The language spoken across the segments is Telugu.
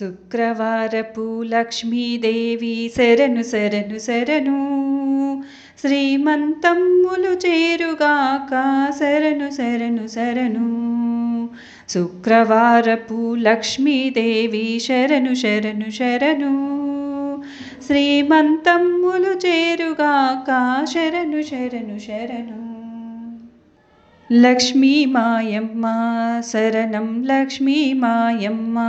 శుక్రవారపు లక్ష్మీదేవి శరణు శరణు శరణు. శ్రీమంతమ్ములు చేరుగాక శరణు శరణు శరణు. శుక్రవారపు లక్ష్మీదేవి శరణు శరణు శరణు. శ్రీమంతమ్ములు చేరుగాక శరణు శరణు శరణు. लक्ष्मी मायम्मा शरं लक्ष्मी मायम्मा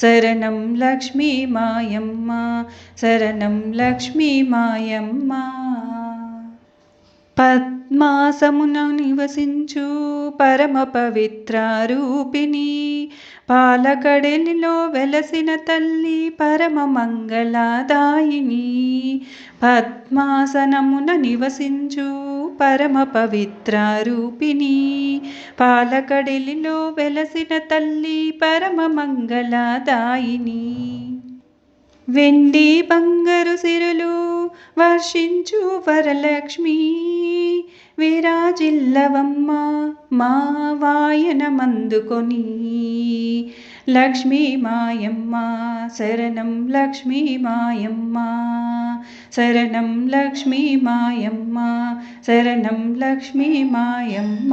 शरणं लक्ष्मी मायम्मा शरणं लक्ष्मी मायम्मा प పద్మాసమున నివసించు పరమ పవిత్ర రూపిణి. పాలకడలిలో వెలసిన తల్లి పరమ మంగళదాయిని. పద్మాసనమున నివసించు పరమ పవిత్ర రూపిణి. పాలకడలిలో వెలసిన తల్లి పరమ మంగళదాయిని. వెండి బంగారు సిరులు వర్షించు వరలక్ష్మి. విరాజిల్లవమ్మ మా వాయన మందుకొని లక్ష్మీ మాయమ్మ శరణం లక్ష్మీ మాయమ్మ. శరణం లక్ష్మీ మాయమ్మ శరణం లక్ష్మీ మాయమ్మ.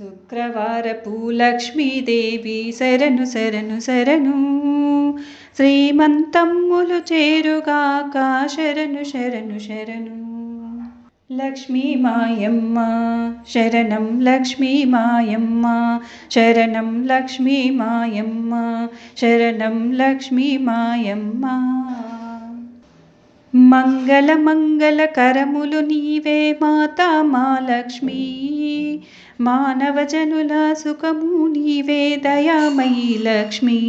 శుక్రవారపు లక్ష్మీదేవి శరణు శరణు శరణు. శ్రీమంతమ్ములు చేరుగాక శరణు శరణు శరణు. లక్ష్మీ మాయమ్మ శరణం లక్ష్మీ మాయమ్మ శరణం లక్ష్మీ మాయమ్మ శరణం లక్ష్మీ మాయమ్మ. మంగళ మంగళకరములు నీవే మాతా మా లక్ష్మీ. మానవ జనుల సుఖము నీవే దయామయీ లక్ష్మీ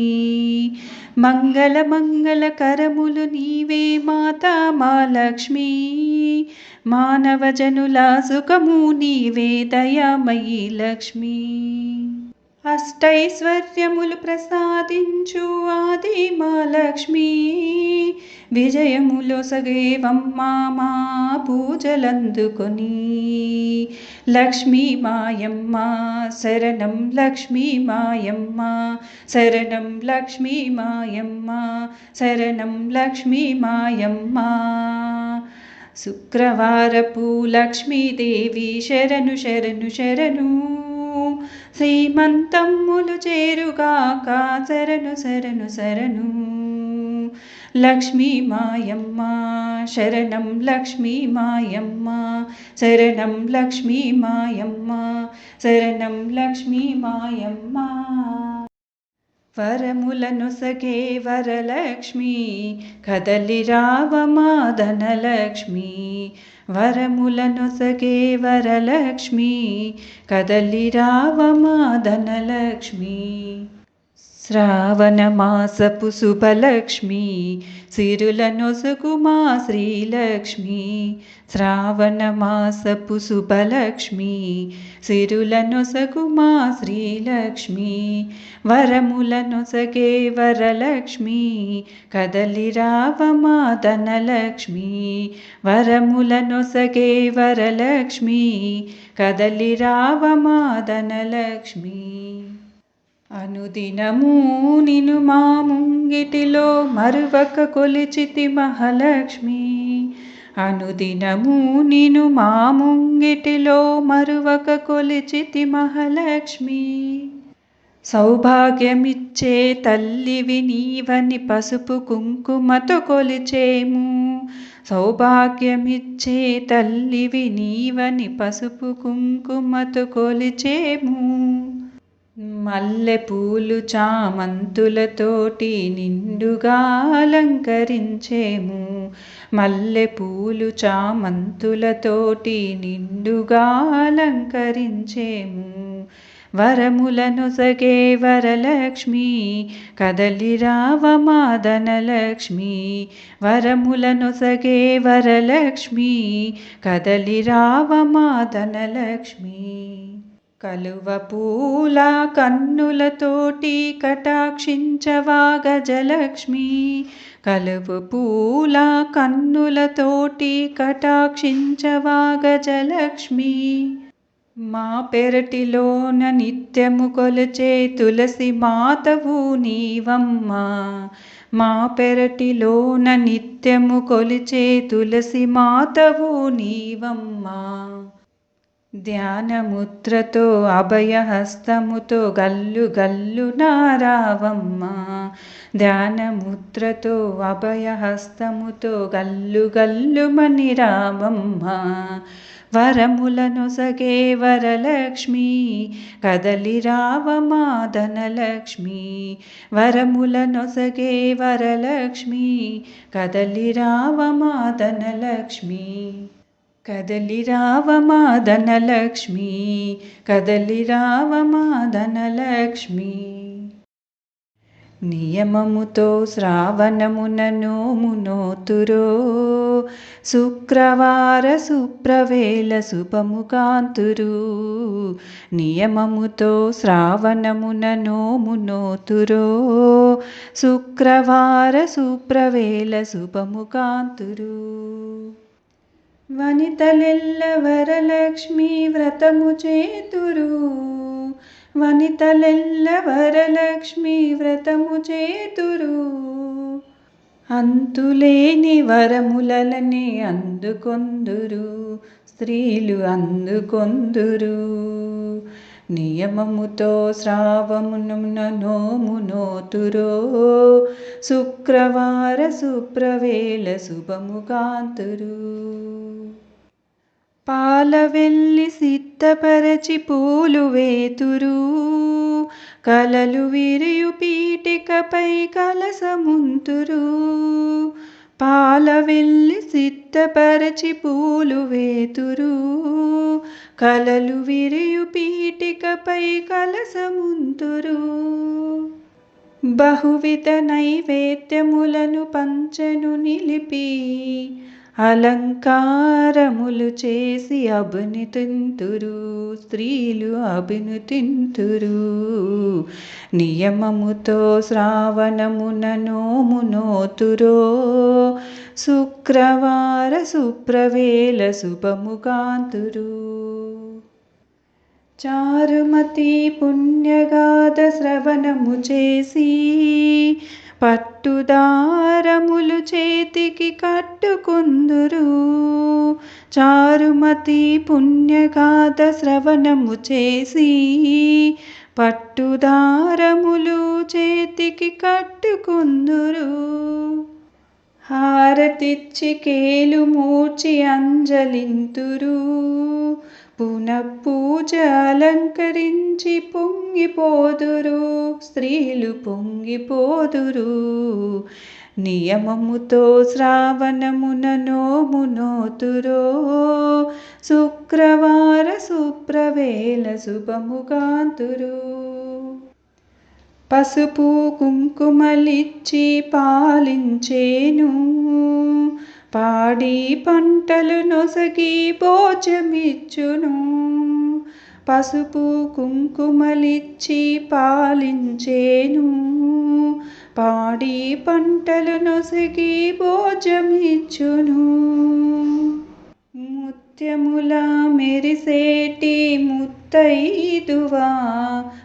మంగళ మంగళ కరములు నీవే మాతా మా లక్ష్మీ మానవ జనుల సుఖము నీవే దయామయీ లక్ష్మీ అష్టైశ్వర్యములు ప్రసాదించు ఆది మా లక్ష్మి విజయములో సగేవమ్మా మా పూజలందుకొని. లక్ష్మీ మాయమ్మ శరణం లక్ష్మీ మాయమ్మ శరణం లక్ష్మీ మాయమ్మ శరణం లక్ష్మీ మాయమ్మ శుక్రవారపు లక్ష్మీదేవి శరణు శరణు శరణు. శ్రీమంతమ్ములు చేరుగాక శరణు శరణు శరణు. లక్ష్మీ మాయమ్మ శరణం లక్ష్మీ మాయమ్మ శరణం లక్ష్మీ మాయమ్మ శరణం లక్ష్మీ మాయమ్మ వరములను సగే వరలక్ష్మి కదలి రావమా ధనలక్ష్మి वरमुलनोसगे वरलक्ष्मी कदली रामा శ్రావణ మాసపు శుభలక్ష్మి సిరుల నొసగు మా శ్రీలక్ష్మి శ్రావణ మాసపు శుభలక్ష్మి సిరుల నొసగు మా శ్రీలక్ష్మి వరముల నొసగే వరలక్ష్మి కదలి రావమా ధనలక్ష్మి వరముల నొసగే వరలక్ష్మి కదలి రావమా ధనలక్ష్మి అనుదినము నిను మా ముంగిటిలో మరువక కొలిచితి మహాలక్ష్మి. అనుదినము నిను మా ముంగిటిలో మరువక కొలిచితి మహాలక్ష్మి. సౌభాగ్యమిచ్చే తల్లివి నీవని పసుపు కుంకుమతో కొలిచేము. సౌభాగ్యమిచ్చే తల్లివి నీవని పసుపు కుంకుమతో కొలిచేము. మల్లె పూలు చామంతులతోటి నిండుగా అలంకరించేము. మల్లె పూలు చామంతులతోటి నిండుగా అలంకరించేము. వరములను సగే వరలక్ష్మి కదలి రావమాదనలక్ష్మి వరములను సగే వరలక్ష్మి కదలి రావమాదనలక్ష్మి కలువ పూల కన్నులతోటి కటాక్షించవా గజలక్ష్మి? కలువ పూల కన్నులతోటి కటాక్షించవా గజలక్ష్మి? మా పెరటిలోన నిత్యము కొలచే తులసి మాతవు నీవమ్మా. మా పెరటిలోన నిత్యము కొలిచే తులసి మాతవు నీవమ్మా. ధ్యానముద్రతో అభయహస్తముతో గల్లు గల్లు నారావమ్మ. ధ్యానముద్రతో అభయహస్తముతో గల్లు గల్లు మని రామమ్మ వరములను సగే వరలక్ష్మి కదలి రావమా ధనలక్ష్మి వరములను సగే వరలక్ష్మి కదలి రావమా ధనలక్ష్మి కదలి రావమా ధనలక్ష్మి కదలి రావమా ధనలక్ష్మి నియమముతో శ్రావణమున నోమునోతురో శుక్రవార సుప్రవేల శుభముకాంతురు నియమముతో శ్రావణమున నోమునోతురో శుక్రవార సుప్రవేల శుభముకాంతురు వనితలెల్ల వరలక్ష్మి వ్రతము చేతురు. వనితలెల్ల వరలక్ష్మి వ్రతము చేతురు. అంతులేని వరములలని అందుకొందురు స్త్రీలు అందుకొందురు. నియమముతో శ్రావమున నోమునోతురో. శుక్రవార సుప్రవేల శుభము పాలవెల్లి పాల వెళ్ళి సిద్ధపరచి పూలు వేతురు కలలు విరియు పీటికపై కలసముంతురు. వెళ్ళి సిద్ధపరచి పూలు వేతురు. కలలు విరియు పీటికపై కలసముంతురు. బహువిధ నైవేద్యములను పంచను నిలిపి అలంకారములు చేసి అభిని తింతురు స్త్రీలు అభిను తింతురు. నియమముతో శ్రావణమున నోమునోతురో శుక్రవార సుప్రవేల శుభముగాంతురు. చారుమతి పుణ్యగాథ శ్రవణము చేసి పట్టుదారములు చేతికి కట్టుకుందురు. చారుమతి పుణ్యగాథ శ్రవణము చేసి పట్టుదారములు చేతికి కట్టుకుందురు. హారతిచ్చి కేలు మూర్చి అంజలింతురు. పునఃపూజ అలంకరించి పొంగిపోదురు స్త్రీలు పొంగిపోదురు. నియమముతో శ్రావణమున నోమునోతురో శుక్రవార సుప్రవేల శుభముగాంతురు. పసుపు కుంకుమలిచ్చి పాలించేను పాడి పంటలు నొసగి భోజమిచ్చును. పసుపు కుంకుమలిచ్చి పాలించేను. పాడి పంటలు నొసగి భోజమిచ్చును. ముత్యముల మెరిసేటి ముత్తైదువా.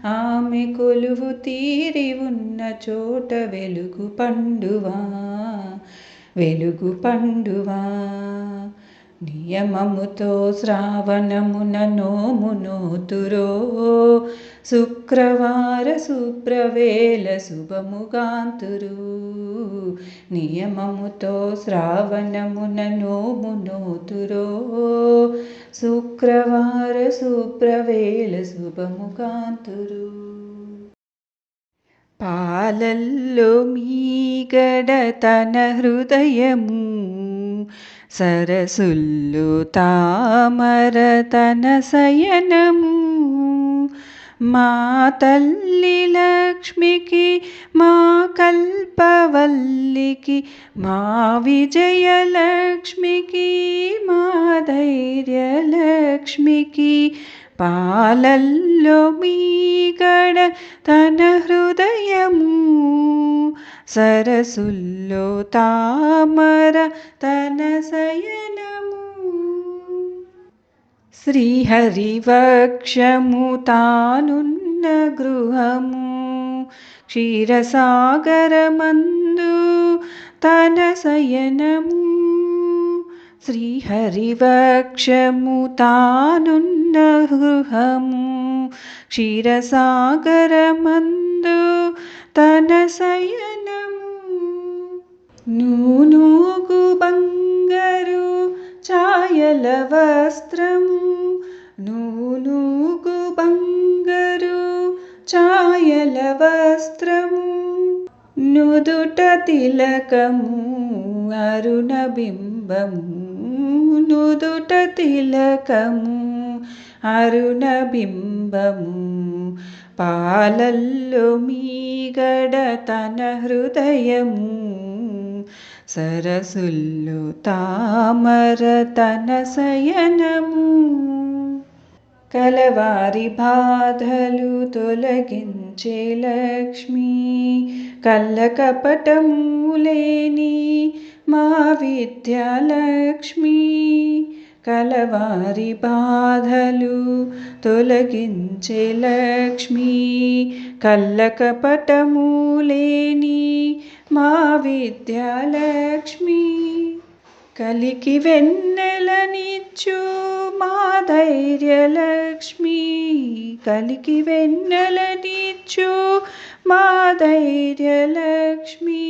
ఆమె కొలువు తీరి ఉన్న చోట వెలుగు పండువా. వెలుగు పండువా? నియమముతో శ్రావణమున నోమునోతురో శుక్రవార శుభ్రవేల శుభముగాంతురు. నియమముతో శ్రావణమున నోమునోతురో శుక్రవార శుభ్రవేల శుభముగాంతురు. పాలల్లో మీగడ తన హృదయము సరసుల్లు తామర తన శయనము మా తల్లి లక్ష్మికి మా కల్పవల్లికి మా విజయలక్ష్మికి మా ధైర్యలక్ష్మికి పాలల్లో మీగడ తన హృదయము సరసుల్లో తామర తన శయనము శ్రీహరివక్షము తానున్న గృహము క్షీరసాగరమందు తన శయనము శ్రీహరివక్షము తానున్న గృహము క్షీరసాగరమందు తన శయనము నూనూగు బంగారు ఛాయల వస్త్రము నూనూగు బంగారు ఛాయల వస్త్రము నుదుట తిలకము అరుణ బింబము నుదుట తిలకము అరుణ బింబము పాలల్లో మీగడ తన హృదయము సరసుల్లు తామర తన శయనము కలవారి బాధలు తొలగించే లక్ష్మి కళ్ళ కపటము లేని మా విద్యాలక్ష్మి కలవారి బాధలు తొలగించే లక్ష్మి కళ్ళ లేని మా విద్యాలక్ష్మి. కలికి వెన్నెలనిచ్చు మా ధైర్యలక్ష్మి కలికి వెన్నెలనిచ్చు మా ధైర్యలక్ష్మి.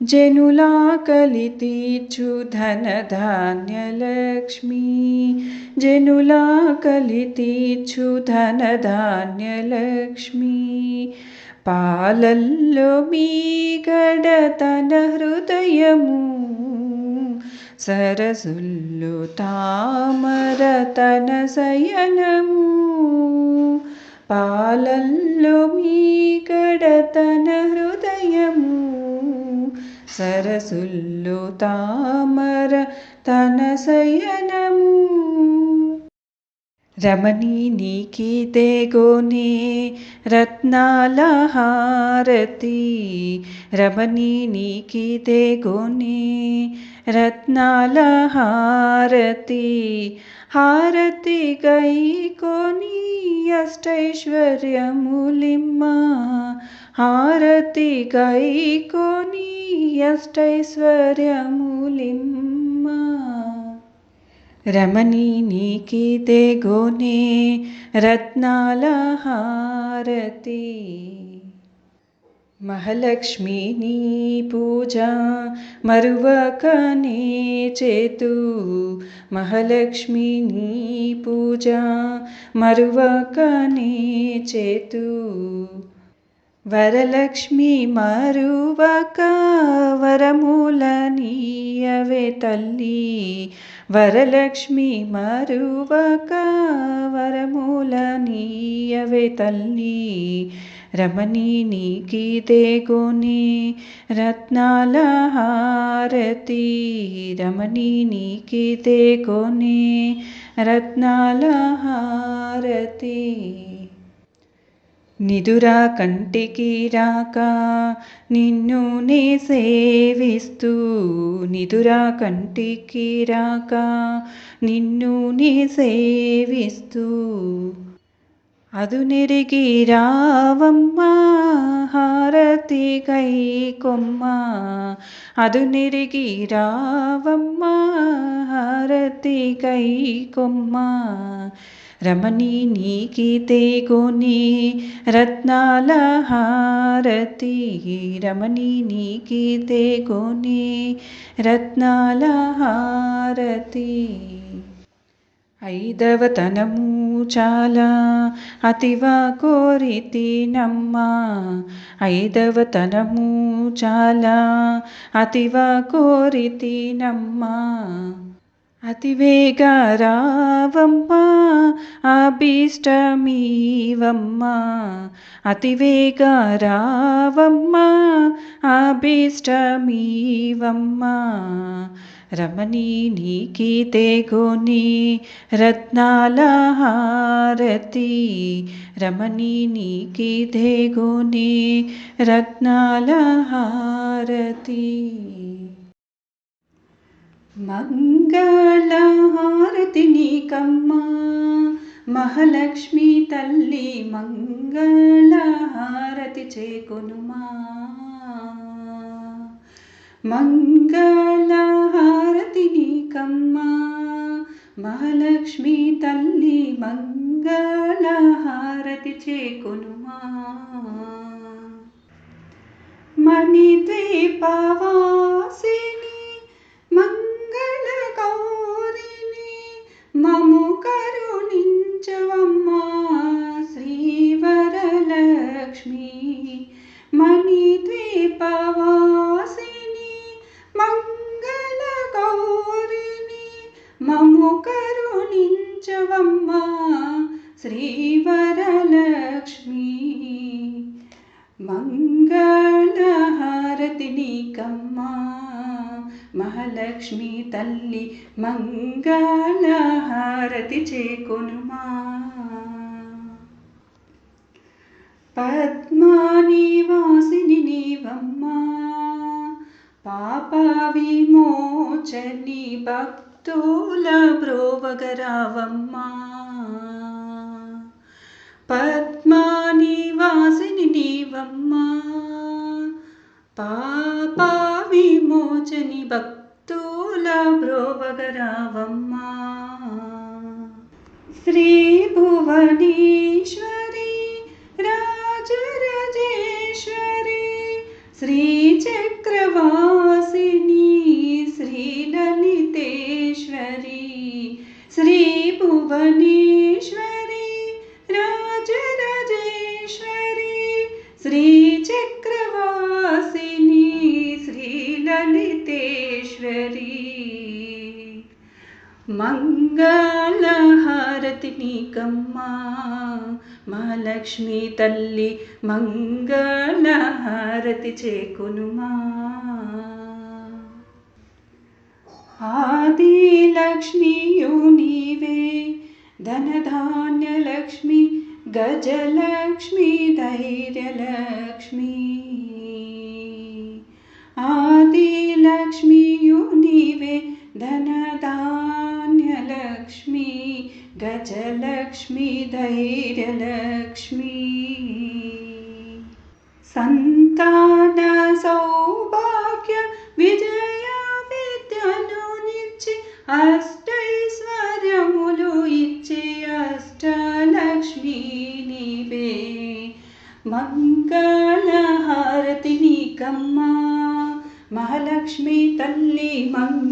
జనులా కలి తీర్చు ధన ధాన్యలక్ష్మి జనులా కలి తీర్చు ధన ధాన్యలక్ష్మి పాలల్లో మీ గడ తన హృదయము సరసుల్లు తామర తన శయనము పాలల్లో మీ గడ తన హృదయము సరసుల్లు తామర తన శయనము. రమణీ నీకి తెగోనే రత్నాల హారతి రమణీ నీకి తెగోనే రత్నాల హారతి హారతి గై కొని అష్టైశ్వర్యములిమ్మ. हारतिकैकोणी रत्नालहारति। रमणीनिकीते पूजा मरुवकने चेतु। मर्वकनेचेतु महालक्ष्मिनीपूजा मरुवकने चेतु। వరలక్ష్మి మరువక వరములనీయవే తల్లి. వరలక్ష్మి మరువక వరములనీయవే తల్లి. రమణి నీకి దేగోని రత్నాల హారతి. రమణి నీకి దేగోని రత్నాల హారతి. నిదురా కంటికి రాక నిన్ను నే సేవిస్తూ నిదురా కంటికి రాక నిన్ను నే సేవిస్తూ అదునెరిగి రావమ్మా హారతి కై కొమ్మ. అదునెరిగి రావమ్మా హారతి కై కొమ్మ. रमणीनीकीते गुणे रत्नालहारती। हारति रमणीनिकीते गुणे रत्नालहारती। हारति ऐदवतनमूचाला अतिव कोरिति नम्मा। ऐदवतनमूचाला अतिव कोरिति नम्मा। అతివేగ రావమ్మ అభీష్టమీవమ్మ. అతివేగ రావమ్మ అభీష్టమీవమ్మ. రమణి నీకి తెగోని రత్నాల హారతి రమణి నీకి తెగోని రత్నాల హారతి మంగళహారతి నీకమ్మా మహాలక్ష్మి తల్లి మంగళహారతి చేకొనుమా. మంగళహారతి నీకమ్మా మహాలక్ష్మి తల్లి మంగళహారతి చేకొనుమా. మణిద్వీపవాసిని చేకొనుమా? పద్మానివాసిని నీవమ్మా. పాప విమోచని భక్తుల బ్రోవగరావమ్మా. పద్మానివాసిని నీవమ్మా. పాప విమోచని భక్తుల బ్రోవగరావమ్మా. श्रीभुवनीश्वर మహాలక్ష్మి తల్లి మంగళహారతి చేకొనుమా ఆది లక్ష్మియు నీవే ధనధాన్యలక్ష్మి గజలక్ష్మి ధైర్యలక్ష్మి ఆది లక్ష్మియు నీవే ధనధాన్యలక్ష్మి గజలక్ష్మి ధైర్యలక్ష్మి సంతాన సౌభాగ్య విజయ విద్యను నిచ్చి అష్టైశ్వర్యములు ఇచ్చే అష్టలక్ష్మి నీవే మంగళహారతి నీకమ్మా మహాలక్ష్మి తల్లి మంగళహారతి